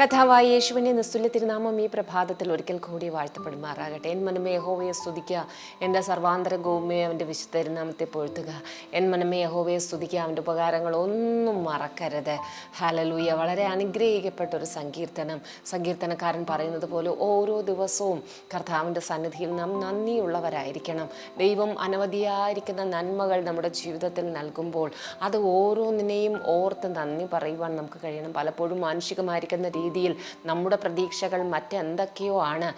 കഥാവായി യേശുവിന്റെ നിസ്തുല്യ തിരുനാമം ഈ പ്രഭാതത്തിൽ ഒരിക്കൽ കൂടി വാഴ്ത്തപ്പെടുമാറാകട്ടെ. എൻ മനമേ യഹോവയെ സ്തുതിക്കുക എന്റെ സർവാന്തര ഗോമയെ അവന്റെ വിശുദ്ധ തിരുനാമത്തെ പൊഴുത്തുക എൻ മനമേ യഹോവയെ സ്തുതിക്കുക അവന്റെ ഉപകാരങ്ങൾ ഒന്നും മറക്കരുത്. ഹലലൂയ വളരെ അനുഗ്രഹിക്കപ്പെട്ട ഒരു സങ്കീർത്തനം. സങ്കീർത്തനക്കാരൻ പറയുന്നത് പോലെ ഓരോ ദിവസവും കർത്താവിന്റെ സന്നിധിയിൽ നാം നന്ദിയുള്ളവരായിരിക്കണം. ദൈവം അനവധിയായിരിക്കുന്ന നന്മകൾ നമ്മുടെ ജീവിതത്തിൽ നൽകുമ്പോൾ അത് ഓരോന്നിനെയും ഓർത്ത് നന്ദി പറയുവാൻ നമുക്ക് കഴിയണം. പലപ്പോഴും മാനുഷികമായിരിക്കുന്ന രീതിയിൽ നമ്മുടെ പ്രതീക്ഷകൾ മറ്റെന്തൊക്കെയോ ആണ്.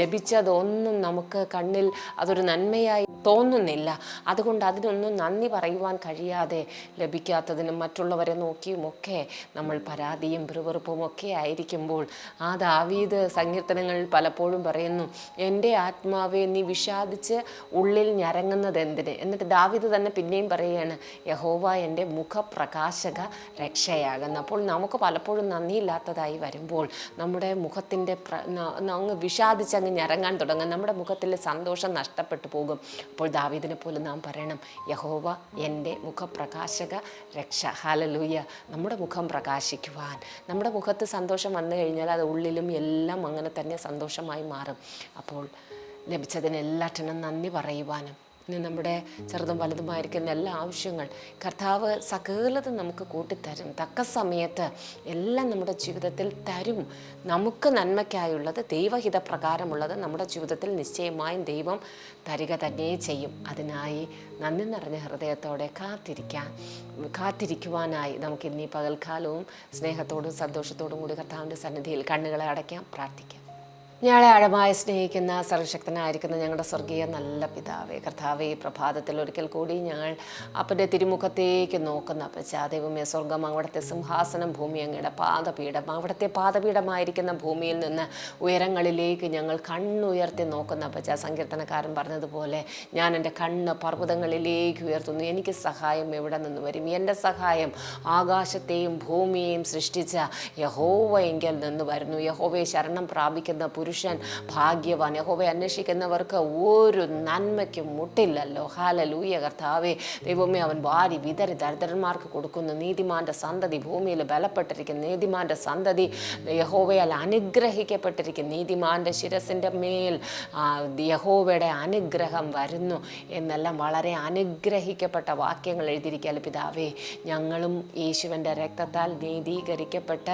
ലഭിച്ചതൊന്നും നമുക്ക് കണ്ണിൽ അതൊരു നന്മയായി തോന്നുന്നില്ല. അതുകൊണ്ട് അതിനൊന്നും നന്ദി പറയുവാൻ കഴിയാതെ ലഭിക്കാത്തതിനും മറ്റുള്ളവരെ നോക്കിയുമൊക്കെ നമ്മൾ പരാതിയും പിറുപിറുപ്പും ഒക്കെ ആയിരിക്കുമ്പോൾ ആ ദാവീദ് സങ്കീർത്തനങ്ങളിൽ പലപ്പോഴും പറയുന്നു എന്റെ ആത്മാവെ നീ വിഷാദിച്ച് ഉള്ളിൽ ഞരങ്ങുന്നത് എന്തിന് എന്നിട്ട് ദാവീദ് തന്നെ പിന്നെയും പറയുകയാണ് യഹോവ എന്റെ മുഖപ്രകാശക രക്ഷയാകുന്നു. അപ്പോൾ നമുക്ക് പലപ്പോഴും നന്ദിയില്ലാത്തതായി വരുമ്പോൾ നമ്മുടെ മുഖത്തിന്റെ അങ്ങ് വിഷാദിച്ച് അങ്ങ് ഞരങ്ങാൻ തുടങ്ങും. നമ്മുടെ മുഖത്തിലെ സന്തോഷം നഷ്ടപ്പെട്ടു പോകും. അപ്പോൾ ദാവീദിനെ പോലെ നാം പറയണം യഹോവ എന്റെ മുഖപ്രകാശക രക്ഷ. ഹാലലൂയ നമ്മുടെ മുഖം പ്രകാശിക്കുവാൻ. നമ്മുടെ മുഖത്ത് സന്തോഷം വന്നു കഴിഞ്ഞാൽ അത് ഉള്ളിലും എല്ലാം അങ്ങനെ തന്നെ സന്തോഷമായി മാറും. അപ്പോൾ ലഭിച്ചതിനെല്ലാറ്റിനും നന്ദി പറയുവാനും നമ്മുടെ ചെറുതും വലുതുമായിരിക്കുന്ന എല്ലാ ആവശ്യങ്ങൾ കർത്താവ് സകലതും നമുക്ക് കൂട്ടിത്തരും. തക്ക സമയത്ത് എല്ലാം നമ്മുടെ ജീവിതത്തിൽ തരും. നമുക്ക് നന്മയ്ക്കായുള്ളത് ദൈവഹിത പ്രകാരമുള്ളത് നമ്മുടെ ജീവിതത്തിൽ നിശ്ചയമായും ദൈവം തരിക തന്നെ ചെയ്യും. അതിനായി നന്ദി നിറഞ്ഞ ഹൃദയത്തോടെ കാത്തിരിക്കാൻ കാത്തിരിക്കുവാനായി നമുക്ക് ഇന്നീ പകൽക്കാലവും സ്നേഹത്തോടും സന്തോഷത്തോടും കൂടി കർത്താവിന്റെ സന്നിധിയിൽ കണ്ണുകളെ അടയ്ക്കാം പ്രാർത്ഥിക്കാം. ഞങ്ങളെ ആഴമായി സ്നേഹിക്കുന്ന സർവശക്തനായിരിക്കുന്ന ഞങ്ങളുടെ സ്വർഗീയ നല്ല പിതാവേ കർത്താവേ പ്രഭാതത്തിൽ ഒരിക്കൽ കൂടി ഞങ്ങൾ അപ്പന്റെ തിരുമുഖത്തേക്ക് നോക്കുന്ന അപ്പച്ചാ ദൈവമേ സ്വർഗം അവിടുത്തെ സിംഹാസനം ഭൂമി അങ്ങയുടെ പാദപീഠം അവിടുത്തെ പാദപീഠമായിരിക്കുന്ന ഭൂമിയിൽ നിന്ന് ഉയരങ്ങളിലേക്ക് ഞങ്ങൾ കണ്ണുയർത്തി നോക്കുന്ന അപ്പച്ചാ സങ്കീർത്തനക്കാരൻ പറഞ്ഞതുപോലെ ഞാൻ എന്റെ കണ്ണ് പർവതങ്ങളിലേക്ക് ഉയർത്തുന്നു എനിക്ക് സഹായം എവിടെ നിന്ന് വരും? എന്റെ സഹായം ആകാശത്തെയും ഭൂമിയെയും സൃഷ്ടിച്ച യഹോവയെങ്കിൽ നിന്ന് വരുന്നു. യഹോവയെ ശരണം പ്രാപിക്കുന്ന പുരുഷൻ ഭാഗ്യവാൻ. യഹോവയെ അന്വേഷിക്കുന്നവർക്ക് ഒരു നന്മയ്ക്കും മുട്ടില്ലല്ലോ. ഹാല ലൂയ കർത്താവേ ദൈവമേ അവൻ വാരി വിതറി ദരിദ്രന്മാർക്ക് കൊടുക്കുന്നു. നീതിമാന്റെ സന്തതി ഭൂമിയിൽ ബലപ്പെട്ടിരിക്കുന്നു. നീതിമാന്റെ സന്തതി യഹോവയാൽ അനുഗ്രഹിക്കപ്പെട്ടിരിക്കുന്നു. നീതിമാന്റെ ശിരസിന്റെ മേൽ യഹോവയുടെ അനുഗ്രഹം വരുന്നു എന്നെല്ലാം വളരെ അനുഗ്രഹിക്കപ്പെട്ട വാക്യങ്ങൾ എഴുതിയിരിക്കുകയല്ല പിതാവേ. ഞങ്ങളും യേശുവിന്റെ രക്തത്താൽ നീതീകരിക്കപ്പെട്ട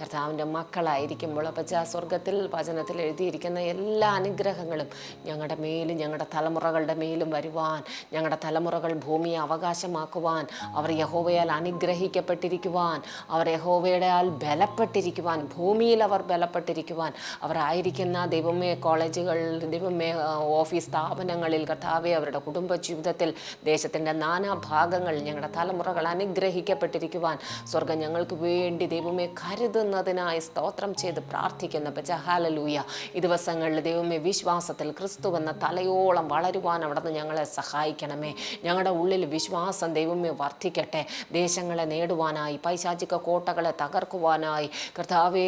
കർത്താവിന്റെ മക്കളായിരിക്കുമ്പോൾ അപ്പച്ച സ്വർഗത്തിൽ വചനത്തിൽ എഴുതിയിരിക്കുന്ന എല്ലാ അനുഗ്രഹങ്ങളും ഞങ്ങളുടെ മേലും ഞങ്ങളുടെ തലമുറകളുടെ മേലും വരുവാൻ ഞങ്ങളുടെ തലമുറകൾ ഭൂമിയെ അവകാശമാക്കുവാൻ അവർ യഹോവയാൽ അനുഗ്രഹിക്കപ്പെട്ടിരിക്കുവാൻ അവർ യഹോവയുടെ ആൽ ബലപ്പെട്ടിരിക്കുവാൻ ഭൂമിയിൽ അവർ ബലപ്പെട്ടിരിക്കുവാൻ അവരായിരിക്കുന്ന ദൈവമേ കോളേജുകൾ ദൈവമേ ഓഫീസ് സ്ഥാപനങ്ങളിൽ കർത്താവെ അവരുടെ കുടുംബ ജീവിതത്തിൽ ദേശത്തിന്റെ നാനാ ഭാഗങ്ങൾ ഞങ്ങളുടെ തലമുറകൾ അനുഗ്രഹിക്കപ്പെട്ടിരിക്കുവാൻ സ്വർഗം ഞങ്ങൾക്ക് വേണ്ടി ദൈവമേ കരുതുന്നതിനായി സ്തോത്രം ചെയ്ത് പ്രാർത്ഥിക്കുന്ന. പച്ചഹാലലൂയ ഈ ദിവസങ്ങളിൽ ദൈവമേ വിശ്വാസത്തിൽ ക്രിസ്തു എന്ന തലയോളം വളരുവാൻ അവിടുന്ന് ഞങ്ങളെ സഹായിക്കണമേ. ഞങ്ങളുടെ ഉള്ളിൽ വിശ്വാസം ദൈവമേ വർദ്ധിക്കട്ടെ. ദേശങ്ങളെ നേടുവാനായി പൈശാചിക കോട്ടകളെ തകർക്കുവാനായി കർത്താവെ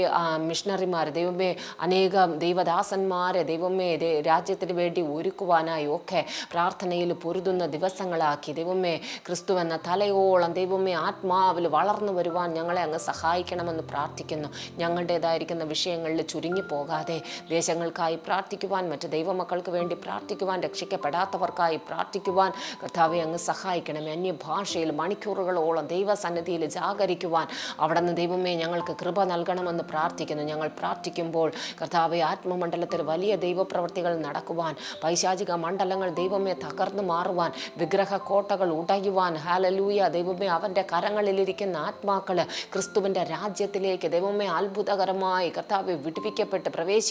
മിഷണറിമാർ ദൈവമേ അനേകം ദൈവദാസന്മാരെ ദൈവമേ രാജ്യത്തിന് വേണ്ടി ഒരുക്കുവാനായി ഒക്കെ പ്രാർത്ഥനയിൽ പൊരുതുന്ന ദിവസങ്ങളാക്കി ദൈവമേ ക്രിസ്തു എന്ന തലയോളം ദൈവമേ ആത്മാവിൽ വളർന്നു വരുവാൻ ഞങ്ങളെ അങ്ങ് സഹായിക്കണമെന്ന് പ്രാർത്ഥിക്കുന്നു. ഞങ്ങളുടേതായിരിക്കുന്ന വിഷയങ്ങളിൽ ചുരുങ്ങിപ്പോകാതെ ദേശങ്ങൾക്കായി പ്രാർത്ഥിക്കുവാൻ മറ്റ് ദൈവമക്കൾക്ക് വേണ്ടി പ്രാർത്ഥിക്കുവാൻ രക്ഷിക്കപ്പെടാത്തവർക്കായി പ്രാർത്ഥിക്കുവാൻ കർത്താവെ അങ്ങ് സഹായിക്കണമേ. അന്യഭാഷയിൽ മണിക്കൂറുകളോളം ദൈവസന്നിധിയിൽ ജാഗരിക്കുവാൻ അവിടെ നിന്ന് ദൈവമേ ഞങ്ങൾക്ക് കൃപ നൽകണമെന്ന് പ്രാർത്ഥിക്കുന്നു. ഞങ്ങൾ പ്രാർത്ഥിക്കുമ്പോൾ കർത്താവെ ആത്മമണ്ഡലത്തിൽ വലിയ ദൈവപ്രവൃത്തികൾ നടക്കുവാൻ പൈശാചിക മണ്ഡലങ്ങൾ ദൈവമേ തകർന്നു മാറുവാൻ വിഗ്രഹ കോട്ടകൾ ഉടയുവാൻ ഹാലലൂയ ദൈവമേ അവന്റെ കരങ്ങളിലിരിക്കുന്ന ആത്മാക്കൾ ക്രിസ്തുവിന്റെ രാജ്യത്തിലേക്ക് ദൈവമേ അത്ഭുതകരമായി കർത്താവെ വിടിപ്പിക്കപ്പെട്ട്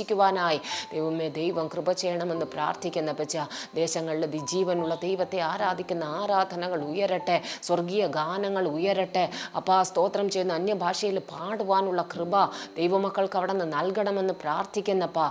പ്രവേശിക്കുവാനായി ദൈവമേ ദൈവം കൃപ ചെയ്യണമെന്ന് പ്രാർത്ഥിക്കുന്ന പച്ച ദേശങ്ങളിൽ ജീവനുള്ള ദൈവത്തെ ആരാധിക്കുന്ന ആരാധനകൾ ഉയരട്ടെ സ്വർഗീയ ഗാനങ്ങൾ ഉയരട്ടെ. അപ്പാ സ്തോത്രം ചെയ്യുന്ന അന്യഭാഷയിൽ പാടുവാനുള്ള കൃപ ദൈവമക്കൾക്ക് അവിടെ നിന്ന് നൽകണമെന്ന് പ്രാർത്ഥിക്കുന്നപ്പാ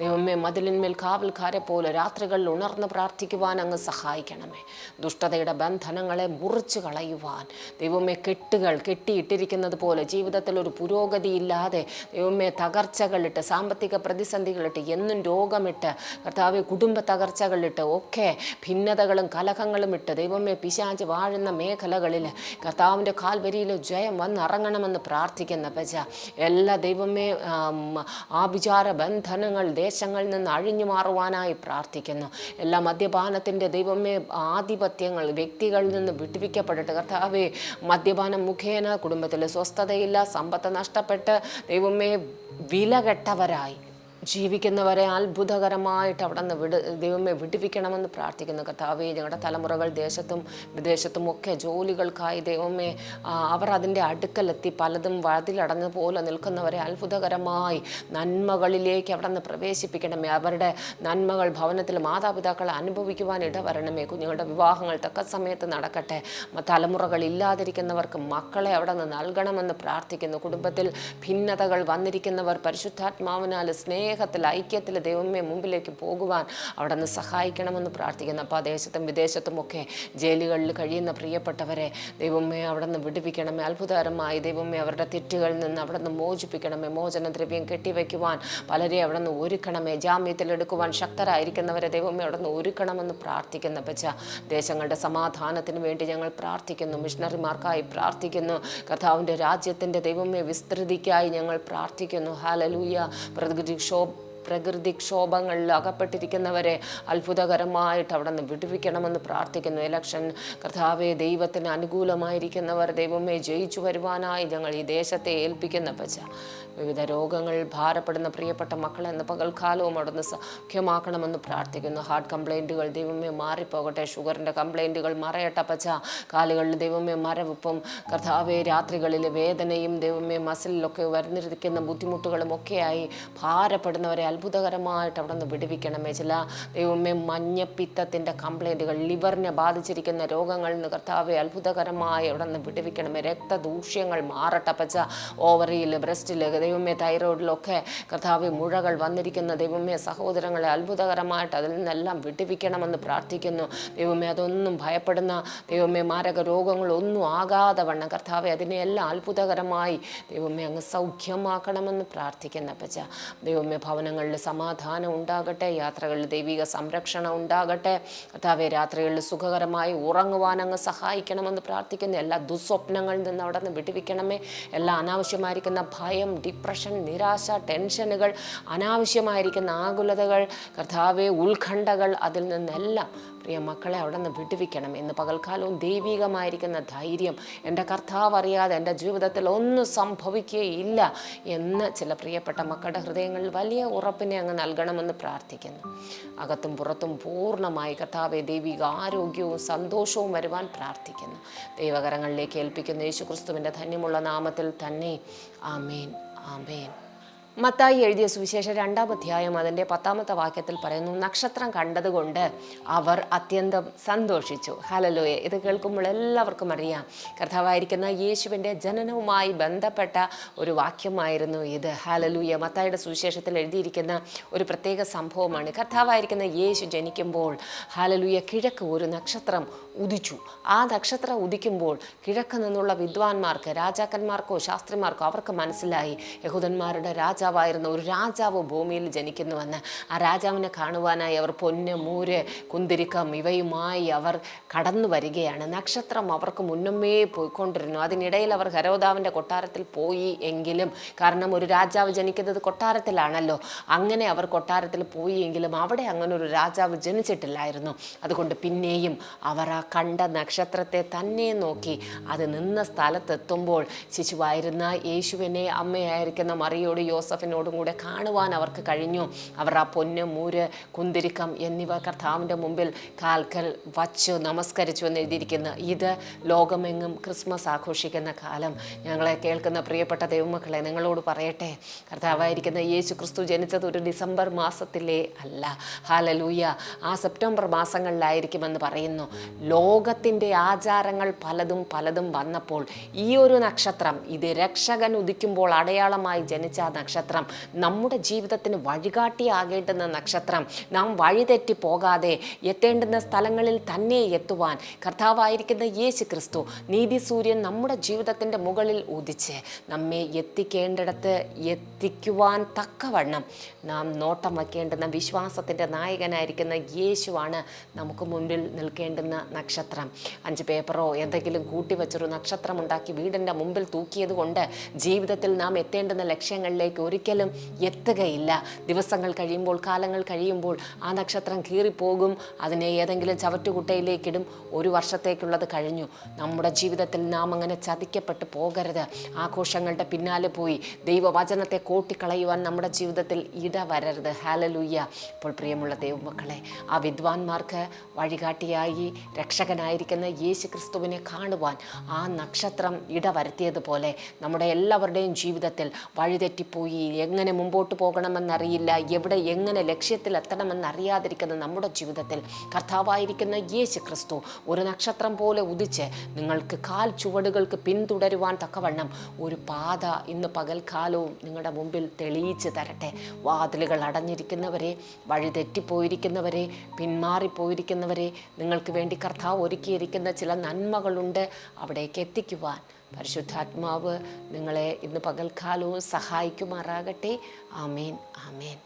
ദൈവമേ മതിലിന്മേൽ കാവൽക്കാരെ പോലെ രാത്രികളിൽ ഉണർന്ന് പ്രാർത്ഥിക്കുവാൻ അങ്ങ് സഹായിക്കണമേ. ദുഷ്ടതയുടെ ബന്ധനങ്ങളെ മുറിച്ചു കളയുവാൻ. ദൈവമേ കെട്ടുകൾ കെട്ടിയിട്ടിരിക്കുന്നത് പോലെ ജീവിതത്തിൽ ഒരു പുരോഗതി ഇല്ലാതെ ദൈവമേ തകർച്ചകളിട്ട് സാമ്പത്തിക പ്രതിസന്ധികളിട്ട് എന്നും രോഗമിട്ട് കർത്താവ് കുടുംബ തകർച്ചകളിട്ട് ഒക്കെ ഭിന്നതകളും കലഹങ്ങളും ഇട്ട് ദൈവമേ പിശാച് വാഴുന്ന മേഖലകളിൽ കർത്താവിന്റെ കാൽവരിയിൽ ജയം വന്നിറങ്ങണമെന്ന് പ്രാർത്ഥിക്കുന്ന പച്ച എല്ലാ ദൈവമേ ആഭിചാര ബന്ധനങ്ങൾ ദേശങ്ങളിൽ നിന്ന് അഴിഞ്ഞു മാറുവാനായി പ്രാർത്ഥിക്കുന്നു. എല്ലാ മദ്യപാനത്തിന്റെ ദൈവമേ ആധിപത്യങ്ങൾ വ്യക്തികളിൽ നിന്ന് വിടുവിക്കപ്പെടട്ടെ. കർത്താവേ മദ്യപാനം മുഖേന കുടുംബത്തിൽ സ്വസ്ഥതയില്ല സമ്പത്ത് നഷ്ടപ്പെട്ട് ദൈവമേ വിലകെട്ടവരായി. ജീവിക്കുന്നവരെ അത്ഭുതകരമായിട്ട് അവിടെ നിന്ന് വിട് ദൈവമേ വിടിപ്പിക്കണമെന്ന് പ്രാർത്ഥിക്കുന്നു. കർത്താവേ ഞങ്ങളുടെ തലമുറകൾ ദേശത്തും വിദേശത്തും ഒക്കെ ജോലികൾക്കായി ദൈവമേ അവർ അതിന്റെ അടുക്കലെത്തി പലതും വതിലടഞ്ഞ പോലെ നിൽക്കുന്നവരെ അത്ഭുതകരമായി നന്മകളിലേക്ക് അവിടെ നിന്ന് പ്രവേശിപ്പിക്കണമേ. അവരുടെ നന്മകൾ ഭവനത്തിൽ മാതാപിതാക്കൾ അനുഭവിക്കുവാൻ ഇടവരണമേ. കുഞ്ഞുങ്ങളുടെ വിവാഹങ്ങൾ തക്ക സമയത്ത് നടക്കട്ടെ. തലമുറകൾ ഇല്ലാതിരിക്കുന്നവർക്ക് മക്കളെ അവിടെ നിന്ന് നൽകണമെന്ന് പ്രാർത്ഥിക്കുന്നു. കുടുംബത്തിൽ ഭിന്നതകൾ വന്നിരിക്കുന്നവർ പരിശുദ്ധാത്മാവിനാൽ സ്നേഹത്തിൽ ഐക്യത്തിൽ ദൈവമേ മുമ്പിലേക്ക് പോകുവാൻ അവിടെ നിന്ന് സഹായിക്കണമെന്ന് പ്രാർത്ഥിക്കുന്നു. അപ്പോൾ ദേശത്തും വിദേശത്തും ഒക്കെ ജയിലുകളിൽ കഴിയുന്ന പ്രിയപ്പെട്ടവരെ ദൈവമേ അവിടെ നിന്ന് വിടുവിക്കണമേ. അത്ഭുതകരമായി ദൈവമേ അവരുടെ തെറ്റുകളിൽ നിന്ന് അവിടെ നിന്ന് മോചിപ്പിക്കണമേ മോചനദ്രവ്യം കെട്ടിവെക്കുവാൻ പലരെ അവിടെ നിന്ന് ഒരുക്കണമേ ജാമ്യത്തിലെടുക്കുവാൻ ശക്തരായിരിക്കുന്നവരെ ദൈവമേ അവിടെ നിന്ന് ഒരുക്കണമെന്ന് പ്രാർത്ഥിക്കുന്ന. പച്ച ദേശങ്ങളുടെ സമാധാനത്തിന് വേണ്ടി ഞങ്ങൾ പ്രാർത്ഥിക്കുന്നു. മിഷണറിമാർക്കായി പ്രാർത്ഥിക്കുന്നു. കർത്താവിന്റെ രാജ്യത്തിന്റെ ദൈവമേ വിസ്തൃതിക്കായി ഞങ്ങൾ പ്രാർത്ഥിക്കുന്നു. ഹാലലൂയ പ്രകൃതിക്ഷോ പ്രകൃതിക്ഷോഭങ്ങളിൽ അകപ്പെട്ടിരിക്കുന്നവരെ അത്ഭുതകരമായിട്ട് അവിടെ നിന്ന് വിടുവിക്കണമെന്ന് പ്രാർത്ഥിക്കുന്നു. ഇലക്ഷൻ കർത്താവെ ദൈവത്തിന് അനുകൂലമായിരിക്കുന്നവർ ദൈവമേ ജയിച്ചു വരുവാനായി ഞങ്ങൾ ഈ ദേശത്തെ ഏൽപ്പിക്കുന്ന പച്ച വിവിധ രോഗങ്ങൾ ഭാരപ്പെടുന്ന പ്രിയപ്പെട്ട മക്കളെ എന്ന പകൽക്കാലവും അവിടെ നിന്ന് സൗഖ്യമാക്കണമെന്ന് പ്രാർത്ഥിക്കുന്നു. ഹാർട്ട് കംപ്ലൈന്റുകൾ ദൈവമേ മാറിപ്പോകട്ടെ. ഷുഗറിന്റെ കംപ്ലൈന്റുകൾ മറയട്ടെ പച്ച കാലുകളിൽ ദൈവമേ മരവിപ്പും. കർത്താവെ രാത്രികളിലെ വേദനയും ദൈവമേ മസിലിലൊക്കെ വരുന്നിരിക്കുന്ന ബുദ്ധിമുട്ടുകളും ഒക്കെയായി ഭാരപ്പെടുന്നവരെ അത്ഭുതകരമായിട്ട് അവിടെ നിന്ന് വിടുവിക്കണമേ. ചില ദൈവമേ മഞ്ഞപ്പിത്തത്തിന്റെ കംപ്ലൈന്റുകൾ ലിവറിനെ ബാധിച്ചിരിക്കുന്ന രോഗങ്ങളിൽ നിന്ന് കർത്താവെ അത്ഭുതകരമായി അവിടെ നിന്ന് വിടുവിക്കണമേ. രക്തദൂഷ്യങ്ങൾ മാറട്ടെ പച്ച ഓവറിയിൽ ബ്രസ്റ്റിൽ ദൈവമേ തൈറോയിഡിലൊക്കെ കർത്താവ് മുഴകൾ വന്നിരിക്കുന്ന ദൈവമേ സഹോദരങ്ങളെ അത്ഭുതകരമായിട്ട് അതിൽ നിന്നെല്ലാം വിട്ടിപ്പിക്കണമെന്ന് പ്രാർത്ഥിക്കുന്നു. ദൈവമേ അതൊന്നും ഭയപ്പെടുന്ന ദൈവമേ മാരക രോഗങ്ങളൊന്നും ആകാതെ വണ്ണം കർത്താവെ അതിനെയെല്ലാം അത്ഭുതകരമായി ദൈവമേ അങ്ങ് സൗഖ്യമാക്കണമെന്ന് പ്രാർത്ഥിക്കുന്ന പച്ച ദൈവമേ ഭവനങ്ങളിൽ സമാധാനം ഉണ്ടാകട്ടെ യാത്രകളിൽ ദൈവിക സംരക്ഷണം ഉണ്ടാകട്ടെ. കർത്താവെ രാത്രികളിൽ സുഖകരമായി ഉറങ്ങുവാൻ അങ്ങ് സഹായിക്കണമെന്ന് പ്രാർത്ഥിക്കുന്നു. എല്ലാ ദുസ്വപ്നങ്ങളിൽ നിന്ന് അവിടെ നിന്ന് വിടുവിക്കണമേ എല്ലാ അനാവശ്യമായിരിക്കുന്ന ഭയം ഡിപ്രഷൻ നിരാശ ടെൻഷനുകൾ അനാവശ്യമായിരിക്കുന്ന ആകുലതകൾ കർത്താവെ ഉത്കണ്ഠകൾ അതിൽ നിന്നെല്ലാം പ്രിയ മക്കളെ അവിടെ നിന്ന് വിടുവിക്കണം എന്ന് പകൽക്കാലവും ദൈവികമായിരിക്കുന്ന ധൈര്യം എന്റെ കർത്താവ് അറിയാതെ എന്റെ ജീവിതത്തിൽ ഒന്നും സംഭവിക്കുകയില്ല എന്ന് ചില പ്രിയപ്പെട്ട മക്കളുടെ ഹൃദയങ്ങളിൽ വലിയ ഉറപ്പിനെ അങ്ങ് നൽകണമെന്ന് പ്രാർത്ഥിക്കുന്നു. അകത്തും പുറത്തും പൂർണമായി കർത്താവെ ദൈവിക ആരോഗ്യവും സന്തോഷവും വരുവാൻ പ്രാർത്ഥിക്കുന്നു. ദൈവകരങ്ങളിലേക്ക് ഏൽപ്പിക്കുന്ന യേശുക്രിസ്തുവിന്റെ ധന്യമുള്ള നാമത്തിൽ തന്നെ ആമേൻ. ആമേൻ മത്തായി എഴുതിയ സുവിശേഷം രണ്ടാം അധ്യായം അതിന്റെ പത്താമത്തെ വാക്യത്തിൽ പറയുന്നു നക്ഷത്രം കണ്ടതുകൊണ്ട് അവർ അത്യന്തം സന്തോഷിച്ചു. ഹലലോയെ ഇത് കേൾക്കുമ്പോൾ എല്ലാവർക്കും അറിയാം. കർത്താവായിരിക്കുന്ന യേശുവിന്റെ ജനനവുമായി ബന്ധപ്പെട്ട ഒരു വാക്യമായിരുന്നു ഇത്. ഹലലൂയ മത്തായിയുടെ സുവിശേഷത്തിൽ എഴുതിയിരിക്കുന്ന ഒരു പ്രത്യേക സംഭവമാണ്. കർത്താവായിരിക്കുന്ന യേശു ജനിക്കുമ്പോൾ ഹലലൂയ കിഴക്ക് ഒരു നക്ഷത്രം ഉദിച്ചു. ആ നക്ഷത്രം ഉദിക്കുമ്പോൾ കിഴക്ക് നിന്നുള്ള വിദ്വാൻമാർക്ക് രാജാക്കന്മാർക്കോ ശാസ്ത്രിമാർക്കോ അവർക്ക് മനസ്സിലായി. യഹൂദന്മാരുടെ രാജാവായിരുന്ന. ഒരു രാജാവ് ഭൂമിയിൽ ജനിക്കുന്നുവെന്ന് ആ രാജാവിനെ കാണുവാനായി അവർ പൊന്ന് മൂര് കുന്തിരിക്കം ഇവയുമായി അവർ കടന്നു വരികയാണ്. നക്ഷത്രം അവർക്ക് മുന്നമേ പോയിക്കൊണ്ടിരുന്നു. അതിനിടയിൽ അവർ ഹരോദാവിന്റെ കൊട്ടാരത്തിൽ പോയി എങ്കിലും കാരണം ഒരു രാജാവ് ജനിക്കുന്നത് കൊട്ടാരത്തിലാണല്ലോ. അങ്ങനെ അവർ കൊട്ടാരത്തിൽ പോയി എങ്കിലും അവിടെ അങ്ങനെ ഒരു രാജാവ് ജനിച്ചിട്ടില്ലായിരുന്നു. അതുകൊണ്ട് പിന്നെയും അവർ ആ കണ്ട നക്ഷത്രത്തെ തന്നെ നോക്കി അത് നിന്ന സ്ഥലത്തെത്തുമ്പോൾ ശിശുവായിരുന്ന യേശുവിനെ അമ്മയായിരിക്കുന്ന മറിയോട് യോസഫിനോടും കൂടെ കാണുവാൻ അവർക്ക് കഴിഞ്ഞു. അവർ ആ പൊന്ന് മൂര് കുന്തിരിക്കം എന്നിവ കർത്താവിന്റെ മുമ്പിൽ കാൽക്കൽ വച്ചു നമസ്കരിച്ചു എന്ന് എഴുതിയിരിക്കുന്നു. ഇത് ലോകമെങ്ങും ക്രിസ്മസ് ആഘോഷിക്കുന്ന കാലം. ഞങ്ങളെ കേൾക്കുന്ന പ്രിയപ്പെട്ട ദൈവമക്കളെ നിങ്ങളോട് പറയട്ടെ. കർത്താവായിരിക്കുന്ന യേശു ക്രിസ്തു ജനിച്ചത് ഒരു ഡിസംബർ മാസത്തിലേ അല്ല. ഹാലലൂയ ആ സെപ്റ്റംബർ മാസങ്ങളിലായിരിക്കുമെന്ന് പറയുന്നു. ലോകത്തിന്റെ ആചാരങ്ങൾ പലതും പലതും വന്നപ്പോൾ ഈ ഒരു നക്ഷത്രം ഇത് രക്ഷകൻ ഉദിക്കുമ്പോൾ അടയാളമായി ജനിച്ച ആ നക്ഷത്രം നക്ഷത്രം. നമ്മുടെ ജീവിതത്തിന് വഴികാട്ടിയാകേണ്ടുന്ന നക്ഷത്രം. നാം വഴിതെറ്റി പോകാതെ എത്തേണ്ടുന്ന സ്ഥലങ്ങളിൽ തന്നെ എത്തുവാൻ കർത്താവായിരിക്കുന്ന യേശു ക്രിസ്തു നീതി സൂര്യൻ നമ്മുടെ ജീവിതത്തിന്റെ മുകളിൽ ഉദിച്ച് നമ്മെ എത്തിക്കേണ്ടിടത്ത് എത്തിക്കുവാൻ തക്കവണ്ണം നാം നോട്ടം വയ്ക്കേണ്ടുന്ന വിശ്വാസത്തിന്റെ നായകനായിരിക്കുന്ന യേശുവാണ് നമുക്ക് മുൻപിൽ നിൽക്കേണ്ടുന്ന നക്ഷത്രം. അഞ്ച് പേപ്പറോ എന്തെങ്കിലും കൂട്ടിവെച്ചൊരു നക്ഷത്രം ഉണ്ടാക്കി വീടിന്റെ മുമ്പിൽ തൂക്കിയത് കൊണ്ട് ജീവിതത്തിൽ നാം എത്തേണ്ടുന്ന ലക്ഷ്യങ്ങളിലേക്ക് ഒരിക്കലും എത്തുകയില്ല. ദിവസങ്ങൾ കഴിയുമ്പോൾ കാലങ്ങൾ കഴിയുമ്പോൾ ആ നക്ഷത്രം കീറിപ്പോകും. അതിനെ ഏതെങ്കിലും ചവറ്റുകുട്ടയിലേക്കിടും. ഒരു വർഷത്തേക്കുള്ളത് കഴിഞ്ഞു. നമ്മുടെ ജീവിതത്തിൽ നാം അങ്ങനെ ചതിക്കപ്പെട്ട് പോകരുത്. ആഘോഷങ്ങളുടെ പിന്നാലെ പോയി ദൈവവചനത്തെ കോട്ടിക്കളയുവാൻ നമ്മുടെ ജീവിതത്തിൽ ഇടവരരുത്. ഹാലലൂയ്യ ഇപ്പോൾ പ്രിയമുള്ള ദൈവമക്കളെ ആ വിദ്വാൻമാർക്ക് വഴികാട്ടിയായി രക്ഷകനായിരിക്കുന്ന യേശു ക്രിസ്തുവിനെ കാണുവാൻ ആ നക്ഷത്രം ഇടവരുത്തിയതുപോലെ നമ്മുടെ എല്ലാവരുടെയും ജീവിതത്തിൽ വഴിതെറ്റിപ്പോയി എങ്ങനെ മുമ്പോട്ട് പോകണമെന്നറിയില്ല എവിടെ എങ്ങനെ ലക്ഷ്യത്തിൽ എത്തണമെന്നറിയാതിരിക്കുന്ന നമ്മുടെ ജീവിതത്തിൽ കർത്താവായിരിക്കുന്ന യേശു ക്രിസ്തു ഒരു നക്ഷത്രം പോലെ ഉദിച്ച് നിങ്ങൾക്ക് കാൽ ചുവടുകൾക്ക് പിന്തുടരുവാൻ തക്കവണ്ണം ഒരു പാത ഇന്ന് പകൽക്കാലവും നിങ്ങളുടെ മുമ്പിൽ തെളിയിച്ച് തരട്ടെ. വാതിലുകൾ അടഞ്ഞിരിക്കുന്നവരെ വഴി തെറ്റിപ്പോയിരിക്കുന്നവരെ പിന്മാറിപ്പോയിരിക്കുന്നവരെ നിങ്ങൾക്ക് വേണ്ടി കർത്താവ് ഒരുക്കിയിരിക്കുന്ന ചില നന്മകളുണ്ട്. അവിടേക്ക് എത്തിക്കുവാൻ പരിശുദ്ധാത്മാവ് നിങ്ങളെ ഇന്ന് പകൽക്കാലവും സഹായിക്കുമാറാകട്ടെ. ആമേൻ ആമേൻ.